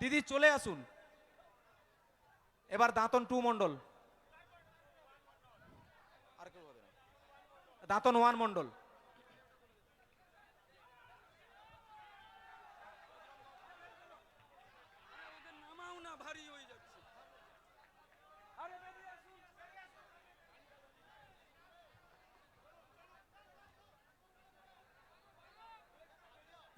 দিদি চলে আসুন। এবার দাঁতন টু মন্ডল দাঁতন ওয়ান মন্ডল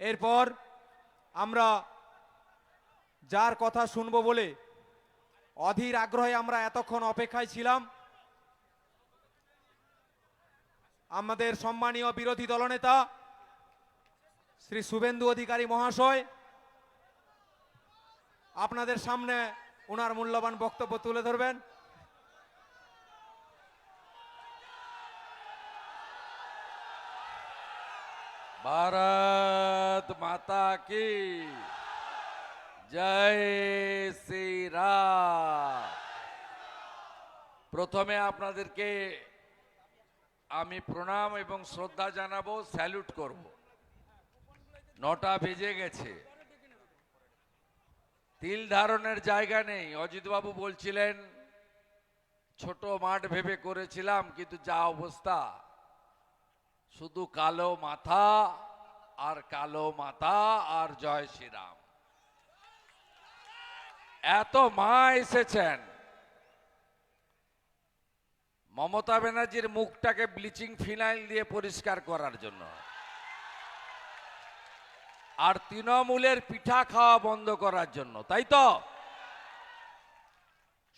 এরপর আমরা যার কথা শুনবো বলে অধীর আগ্রহে আমরা এতক্ষণ অপেক্ষায় ছিলাম আমাদের সম্মানীয় বিরোধী দলনেতা শ্রী শুভেন্দু অধিকারী মহাশয় আপনাদের সামনে ওনার মূল্যবান বক্তব্য তুলে ধরবেন भारत माता की জয় শ্রীরাম প্রথমে আপনাদেরকে আমি প্রণাম এবং শ্রদ্ধা জানাব, স্যালুট করব। নটা বেজে গেছে। তিল ধারণের জায়গা নেই। অজিতবাবু বলছিলেন, ছোট মাঠ ভেবে করেছিলাম, কিন্তু যা অবস্থা। শুধু কালো মাথা আর কালো মাথা আর জয় শ্রীরাম এত মা এসেছেন। মমতা ব্যানার্জির মুখটাকে ব্লিচিং ফিনাইল দিয়ে পরিষ্কার করার জন্য। আর তৃণমূলের পিঠা খাওয়া বন্ধ করার জন্য, তাই তো?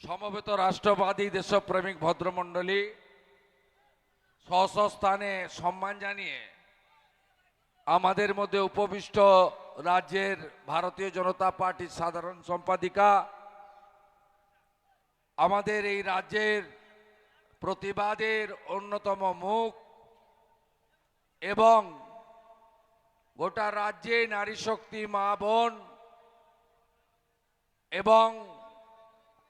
সমবেত রাষ্ট্রবাদী দেশপ্রেমিক ভদ্রমণ্ডলী স্ব স্ব স্থানে সম্মান জানিয়ে আমাদের মধ্যে উপবিষ্ট রাজ্যের ভারতীয় জনতা পার্টির সাধারণ সম্পাদিকা, আমাদের এই রাজ্যের প্রতিবাদের অন্যতম মুখ এবং গোটা রাজ্যে নারী শক্তি মা বোন এবং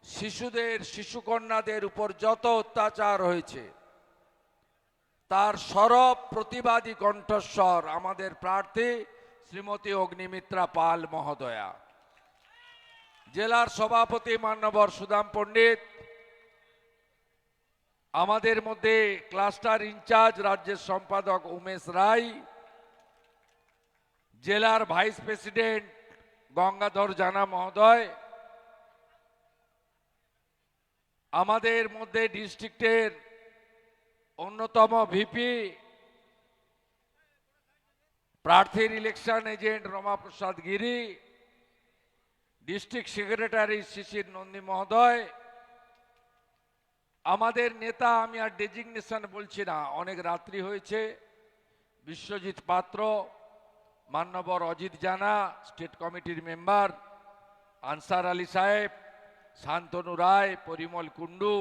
শিশুদের, শিশুকন্যাদের উপর যত অত্যাচার হয়েছে, তার সরব প্রতিবাদী কণ্ঠস্বর আমাদের প্রার্থী শ্রীমতী অগ্নিমিত্রা পাল মহোদয়া, জেলার সভাপতি মান্যবর সুদাম পণ্ডিত, আমাদের মধ্যে ক্লাস্টার ইনচার্জ রাজ্যের সম্পাদক উমেশ রায়, জেলার ভাইস প্রেসিডেন্ট গঙ্গাধর জানা মহোদয়, আমাদের মধ্যে ডিস্ট্রিক্টের অন্যতম ভিপি প্রার্থীর election agent Ramaprasad Giri district secretary Shishir Nandi মহোদয়, আমাদের নেতা আমি আর ডেজিগনেশন বলছি না, অনেক রাত্রি হয়েছে, বিশ্বজিৎ পাত্র, মান্যবর অজিত জানা স্টেট কমিটির মেম্বার আনসার আলী সাহেব, শান্তনু রায়, পরিমল কুণ্ডু,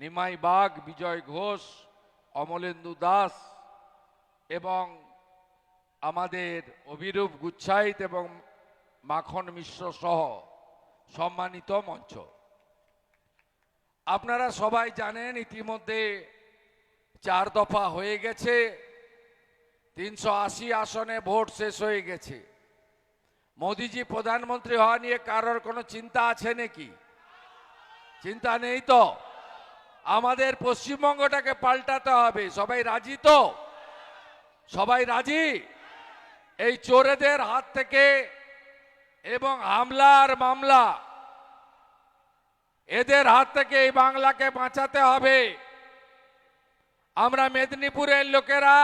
নিমাই বাগ, বিজয় ঘোষ, অমলেন্দু দাস এবং আমাদের অভিরূপ গুচ্ছাইত এবং মাখন মিশ্র সহ সম্মানিত মঞ্চ। আপনারা সবাই জানেন ইতিমধ্যে চার দফা হয়ে গেছে, তিনশো আশি আসনে ভোট শেষ হয়ে গেছে। মোদিজি প্রধানমন্ত্রী হওয়া নিয়ে কারোর কোনো চিন্তা আছে নাকি? চিন্তা নেই তো? আমাদের পশ্চিমবঙ্গটাকে পাল্টাতে হবে, সবাই রাজি তো? সবাই রাজি? এই চোরেদের হাত থেকে এবং হামলার মামলা, এদের হাত থেকে এই বাংলাকে বাঁচাতে হবে। আমরা মেদিনীপুরের লোকেরা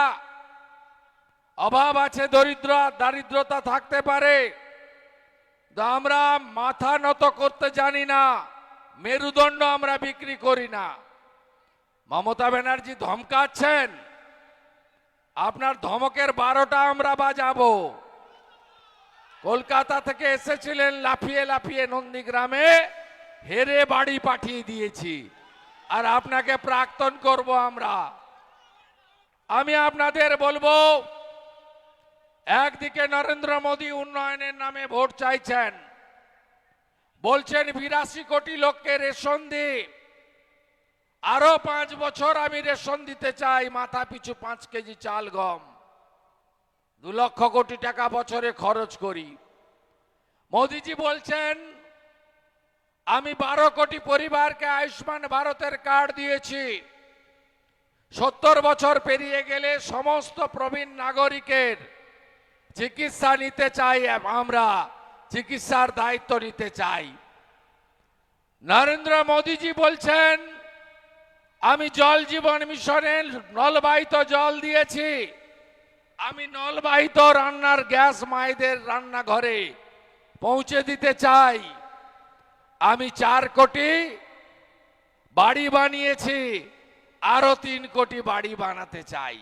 অভাব আছে, দরিদ্র দারিদ্রতা থাকতে পারে আমরা মাথা নত করতে জানি না, মেরুদণ্ড আমরা বিক্রি করি না। মমতা ব্যানার্জি ধমকাচ্ছেন আপনার ধমকের বারোটা আমরা বাজাবো। কলকাতা থেকে এসেছিলেন লাফিয়ে লাফিয়ে নন্দীগ্রামে, হেরে বাড়ি পাঠিয়ে দিয়েছি। আর আপনাকে প্রাক্তন করব আমরা। আমি আপনাদের বলব, একদিকে নরেন্দ্র মোদী উন্নয়নের নামে ভোট চাইছেন, বলছেন বিরাশি কোটি লোককে রেশন দি আরও পাঁচ বছর আমি রেশন দিতে চাই, মাথা পিছু পাঁচ কেজি চাল গম। দু লক্ষ কোটি টাকা বছরে খরচ করি। মোদিজি বলছেন, আমি বারো কোটি পরিবারকে আয়ুষ্মান ভারতের কার্ড দিয়েছি। সত্তর বছর পেরিয়ে গেলে সমস্ত প্রবীণ নাগরিকের চিকিৎসা নিতে চাই আমরা, চিকিৎসার দায়িত্ব নিতে চাই। নরেন্দ্র মোদীজি বলছেন আমি জল জীবন মিশনে নলবাহিত জল দিয়েছি। আমি নলবাহিত রান্নার গ্যাস মায়েদের রান্নাঘরে পৌঁছে দিতে চাই। আমি চার কোটি বাড়ি বানিয়েছি আরও তিন কোটি বাড়ি বানাতে চাই।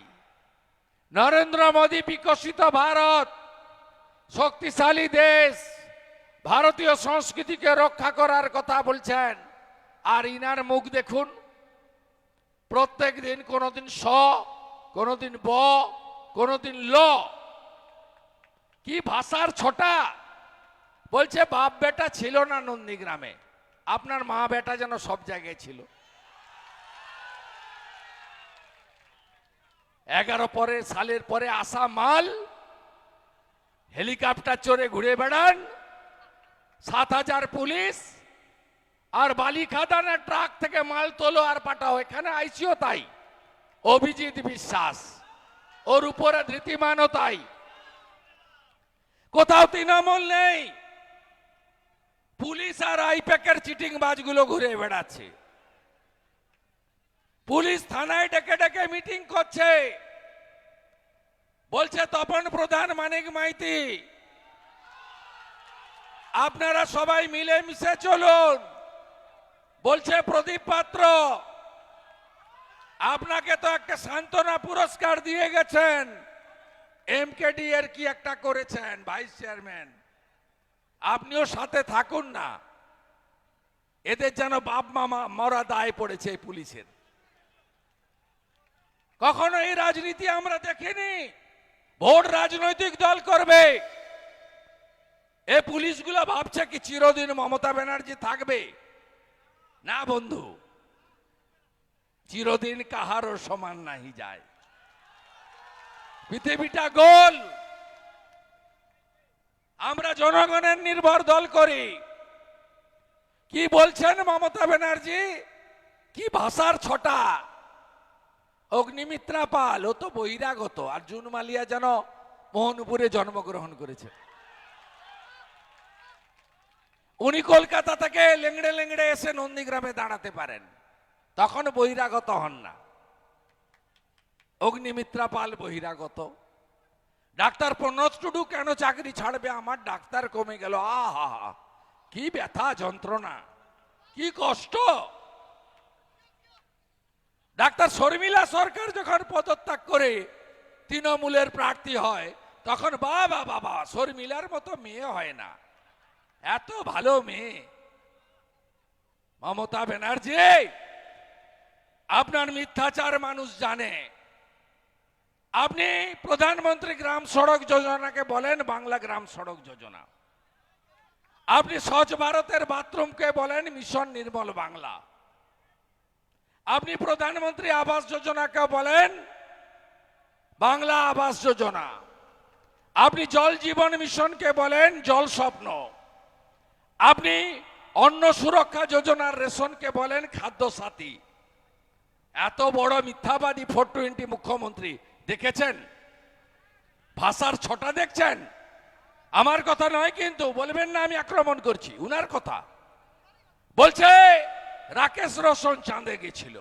নরেন্দ্র মোদী বিকশিত ভারত, শক্তিশালী দেশ, ভারতীয় সংস্কৃতিকে রক্ষা করার কথা বলছেন। আর ইনার মুখ দেখুন। প্রত্যেক দিন কোনোদিন স, কোনোদিন ব, কোনোদিন ল। কি ভাষার ছোটা? বলছে, বাপ বেটা ছিল না নন্দীগ্রামে। আপনার মা বেটা যেন সব জায়গায় ছিল। এগারো পরে, সালের পরে আসা মাল, হেলিকপ্টার চড়ে ঘুরে বেড়ান, সাত হাজার পুলিশ আর বালি খাদানের ট্রাক থেকে মাল তোলো আর পাঠাও। এখানে আইসিও তাই। অভিজিৎ বিশ্বাস। ওর উপরে ধৃতিমানও তাই। কোথাও তৃণমূল নেই। পুলিশ আর আইপ্যাকের চিটিং বাজগুলো ঘুরে বেড়াচ্ছে। পুলিশ থানায় ডেকে ডেকে মিটিং করছে। বলছে, তপন প্রধান, মানিক মাইতি। আপনারা সবাই মিলে মিশে চলুন। বলছে, প্রদীপ পাত্র, আপনাকে তো একটা সান্ত্বনা পুরস্কার দিয়ে গেছেন। এমকেডি এর কি একটা করেছেন ভাইস চেয়ারম্যান আপনিও সাথে থাকুন না। এদের যেন বাপ মামা মরা দায় পড়েছে এই পুলিশের। কখনো এই রাজনীতি আমরা দেখিনি। ভোট রাজনৈতিক দল করবে। এ পুলিশগুলো ভাবছে কি চিরদিন মমতা ব্যানার্জি থাকবে। না বন্ধু, চিরদিন কাহারও সমান নাহি যায়। পৃথিবীটা গোল। আমরা জনগণের নির্ভর দল করি। কি বলছেন মমতা ব্যানার্জি? কি ভাষার ছটা? অগ্নিমিত্রা পাল, ও তো বহিরাগত, আর জুন মালিয়া যেন মোহনপুরে জন্মগ্রহণ করেছে। উনি কলকাতা থেকে লেংড়ে লেংড়ে এসে নন্দীগ্রামে দাঁড়াতে পারেন। তখন বহিরাগত হন না। অগ্নিমিত্রা পাল বহিরাগত। ডাক্তার প্রণোদ টুডু কেন চাকরি ছাড়বে? আমার ডাক্তার কমে গেল। আহা, কি ব্যথা, যন্ত্রণা, কি কষ্ট। ডাক্তার শর্মিলা সরকার যখন পদত্যাগ করে তৃণমূলের প্রার্থী হয়, তখন বাবা বাবা শর্মিলার মতো মেয়ে হয় না। এত ভালো মেয়ে। মমতা ব্যানার্জি, আপনার মিথ্যাচার মানুষ জানে। আপনি প্রধানমন্ত্রী গ্রাম সড়ক যোজনাকে বলেন, বাংলা গ্রাম সড়ক যোজনা। আপনি স্বচ্ছ ভারতের বাথরুমকে বলেন, মিশন নির্মল বাংলা। আপনি প্রধানমন্ত্রী আবাস যোজনাকে বলেন, বাংলা আবাস যোজনা। আপনি জল জীবন মিশনকে বলেন, জল স্বপ্ন। আপনি অন্ন সুরক্ষা যোজনার রেশনকে বলেন খাদ্য সাথী। এত বড় মিথ্যাবাদী ফোর টোয়েন্টি মুখ্যমন্ত্রী, দেখেছেন? ভাষার ছটা দেখছেন? আমার কথা নয় কিন্তু বলবেন না, আমি আক্রমণ করছি। উনার কথা। বলছে, রাকেশ রোশন চাঁদে গেছিল।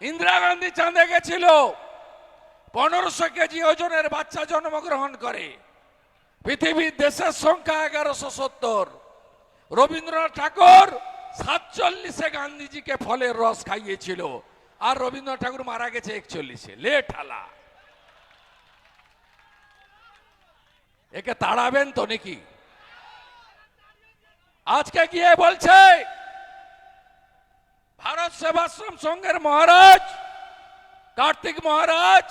ইন্দিরা গান্ধী চাঁদে গেছিল। পনেরোশো কেজি ওজনের বাচ্চা জন্মগ্রহণ করে। পৃথিবীর দেশের সংখ্যা এগারোশো সত্তর। রবীন্দ্রনাথ ঠাকুর সাতচল্লিশে গান্ধীজিকে ফলের রস খাইয়েছিল। আর রবীন্দ্রনাথ ঠাকুর মারা গেছে একচল্লিশে। লেট হালা একে তাড়াবেন তো নাকি? আজকে গিয়ে বলছে, ভারত সেবাশ্রম সংঘের মহারাজ, কার্তিক মহারাজ,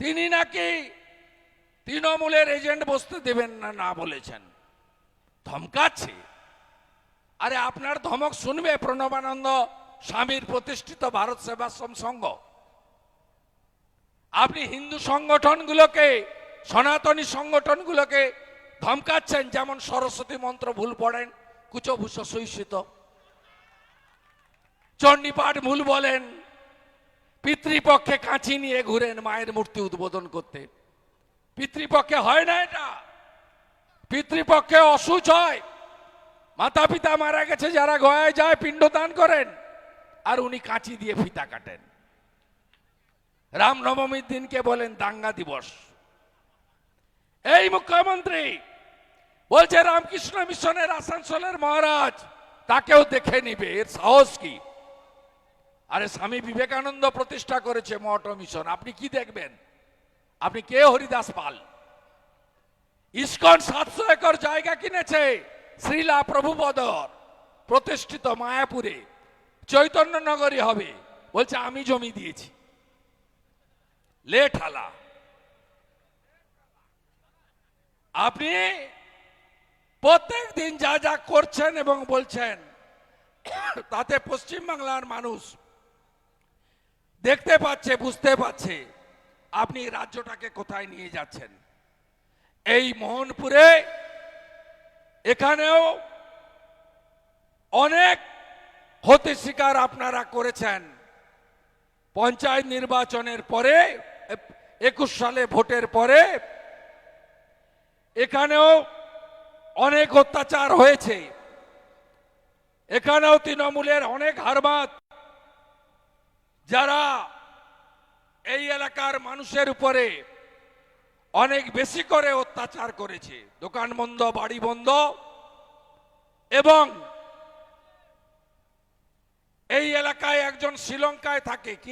তিনি নাকি তৃণমূলের এজেন্ট বসতে দেবেন না না বলেছেন। ধমকাচ্ছে। আরে আপনার ধমক শুনবে প্রণবানন্দ স্বামীর প্রতিষ্ঠিত ভারত সেবাশ্রম সংঘ। আপনি হিন্দু সংগঠনগুলোকে, সনাতনী সংগঠনগুলোকে ধমকাচ্ছেন, যেমন সরস্বতী মন্ত্র ভুল পড়েন, কুচভূষ সহিষ্ণুত চণ্ডীপাঠ ভুল বলেন, পিতৃপক্ষে কাঁচি নিয়ে ঘুরেন, মায়ের মূর্তি উদ্বোধন করতে। পিতৃপক্ষে হয় না এটা। পিতৃপক্ষে অসুচ হয়। মাতা পিতা মারা গেছে, যারা গয়ায় যায়, পিণ্ডদান করেন, আর উনি কাঁচি দিয়ে ফিতা কাটেন। রামনবমীর দিনকে বলেন দাঙ্গা দিবস। এই মুখ্যমন্ত্রী বলছে, রামকৃষ্ণ মিশনের আসানসোলের মহারাজ তাকেও দেখে নিবে, এর সাহস কি? আরে স্বামী বিবেকানন্দ প্রতিষ্ঠা করেছে মঠ মিশন, আপনি কি দেখবেন? আপনি কে হরিদাস পাল? ইস্কন সাতশো একর জায়গা কিনেছে শ্রীলা প্রভুপদর, প্রতিষ্ঠিত মায়াপুরে। চৈতন্য নগরী হবে। বলছে, আমি জমি দিয়েছি। লেঠালা। আপনি প্রত্যেক দিন যা যা করছেন এবং বলছেন, তাতে পশ্চিমবাংলার মানুষ দেখতে পাচ্ছে, বুঝতে পারছে। আপনি রাজ্যটাকে কোথায় নিয়ে যাচ্ছেন? এই মোহনপুরে এখানেও অনেক ক্ষতি শিকার আপনারা করেছেন। পঞ্চায়েত নির্বাচনের পরে, একুশ সালে ভোটের পরে এখানেও অনেক অত্যাচার হয়েছে। এখানেও তৃণমূলের অনেক হারবাত যারা এই এলাকার মানুষের উপরে অনেক বেশি করে অত্যাচার করেছে। দোকান বন্ধ, বাড়ি বন্ধ। এবং এই এলাকায় একজন শ্রীলঙ্কায় থাকে